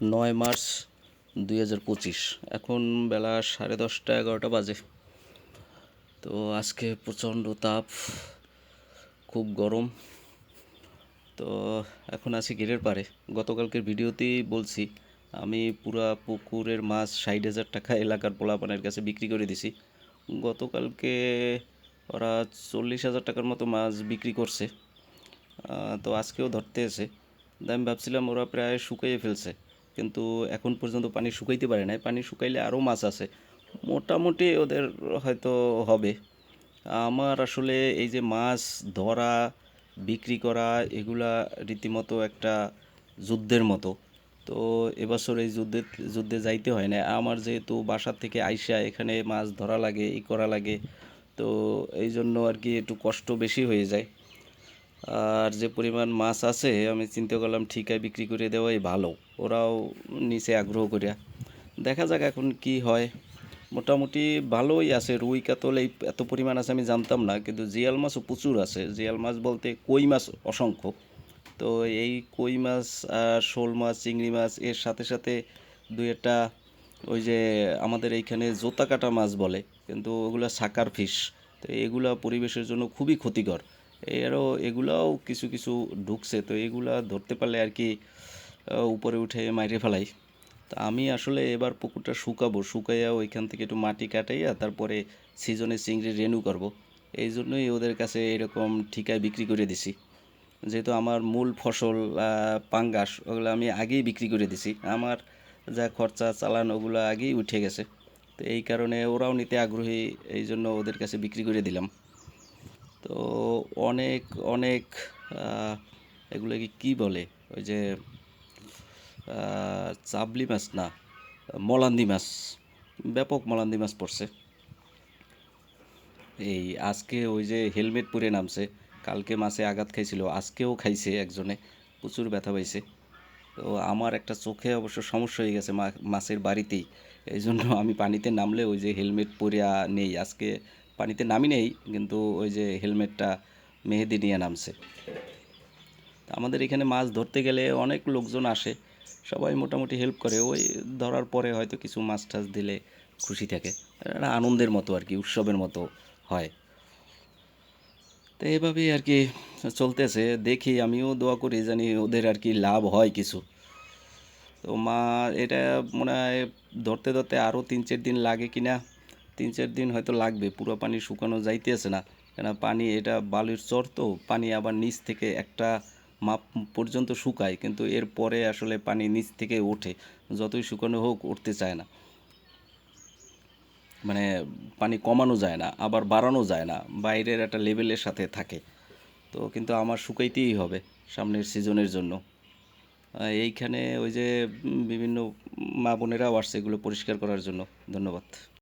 নয় মার্চ দুই হাজার পঁচিশ। এখন বেলা সাড়ে দশটা এগারোটা বাজে। তো আজকে প্রচণ্ড তাপ, খুব গরম। তো এখন আছি গেটের পারে গতকালকের ভিডিওতেই বলছি, আমি পুরা পুকুরের মাছ ষাট হাজার টাকা এলাকার পোলাপানের কাছে বিক্রি করে দিছি। গতকালকে ওরা চল্লিশ হাজার টাকার মতো মাছ বিক্রি করছে। তো আজকেও ধরতে এসে। আমি ভাবছিলাম ওরা প্রায় শুকিয়ে ফেলছে। কিন্তু এখন পর্যন্ত পানি শুকাইতে পারে নাই। পানি শুকাইলে আরও মাছ আছে। মোটামুটি ওদের হয়তো হবে। আমার আসলে এই যে মাছ ধরা, বিক্রি করা, এগুলা রীতিমতো একটা যুদ্ধের মতো। তো এবছর এই যুদ্ধে যুদ্ধে যাইতে হয় না আমার যেহেতু বাসার থেকে আইসা এখানে মাছ ধরা লাগে, ই করা লাগে, তো এই জন্য আর কি একটু কষ্ট বেশি হয়ে যায়। আর যে পরিমাণ মাছ আছে, আমি চিন্তা করলাম ঠিকায় বিক্রি করে দেওয়াই ভালো। ওরাও নিচে আগ্রহ করিয়া। দেখা যাক এখন কি হয়। মোটামুটি ভালোই আছে, রুই, কাতল এই এত পরিমাণ আছে আমি জানতাম না, কিন্তু জিয়াল মাছও প্রচুর আছে। জিয়াল মাছ বলতে কই মাছ অসংখ্য। তো এই কই মাছ আর শোল মাছ, চিংড়ি মাছ, এর সাথে সাথে দুই একটা ওই যে আমাদের এইখানে জোতা কাটা মাছ বলে, কিন্তু ওগুলো সাকার ফিশ। তো এগুলা পরিবেশের জন্য খুবই ক্ষতিকর। এরও এগুলাও কিছু কিছু ঢুকছে, তো এগুলা ধরতে পারলে আর কি উপরে উঠে মাইরে ফেলাই। তা আমি আসলে এবার পুকুরটা শুকাবো, শুকাইয়া ওইখান থেকে একটু মাটি কাটাইয়া তারপরে সিজনে চিংড়ি রেনু করব। এই জন্যই ওদের কাছে এরকম ঠিকায় বিক্রি করে দিছি। যেহেতু আমার মূল ফসল পাঙ্গাস, ওগুলো আমি আগেই বিক্রি করে দিছি। আমার যা খরচা, চালান, ওগুলো আগেই উঠে গেছে। তো এই কারণে ওরাও নিতে আগ্রহী, এই জন্য ওদের কাছে বিক্রি করে দিলাম। তো অনেক অনেক এগুলোকে কি বলে? ওই যে চাবলি মাছ না, মলান্দি মাছ, ব্যাপক মলান্দি মাছ পড়ছে। এই আজকে ওই যে হেলমেট পরে নামছে, কালকে মাছে আঘাত খাইছিল, আজকেও খাইছে একজনে, প্রচুর ব্যথা পাইছে। তো আমার একটা চোখে অবশ্য সমস্যা হয়ে গেছে মাছের বাড়িতেই এই জন্য আমি পানিতে নামলে ওই যে হেলমেট পরে নেই, আজকে পানিতে নামি নেই, কিন্তু ওই যে হেলমেটটা মেহেদি নিয়ে নামছে। আমাদের এখানে মাছ ধরতে গেলে অনেক লোকজন আসে, সবাই মোটামুটি হেল্প করে। ওই ধরার পরে হয়তো কিছু মাছ টাছ দিলে খুশি থাকে। একটা আনন্দের মতো আর কি, উৎসবের মতো হয়। তো এভাবেই আর কি চলতেছে। দেখি, আমিও দোয়া করি জানি ওদের আর কি লাভ হয় কিছু। তো মা, এটা মনে হয় ধরতে ধরতে আরও তিন চার দিন লাগে কি না তিন চার দিন হয়তো লাগবে, পুরো পানি শুকানো যাইতেছে না। কেন পানি এটা বালির চর তো, পানি আবার নিচ থেকে একটা মাপ পর্যন্ত শুকায়, কিন্তু এর পরে আসলে পানি নিচ থেকে ওঠে, যতই শুকানো হোক উঠতে চায় না। মানে পানি কমানো যায় না, আবার বাড়ানো যায় না, বাইরের একটা লেভেলের সাথে থাকে। তো কিন্তু আমার শুকাইতেই হবে সামনের সিজনের জন্য। এইখানে ওই যে বিভিন্ন মা বোনেরাও আসছে এগুলো পরিষ্কার করার জন্য। ধন্যবাদ।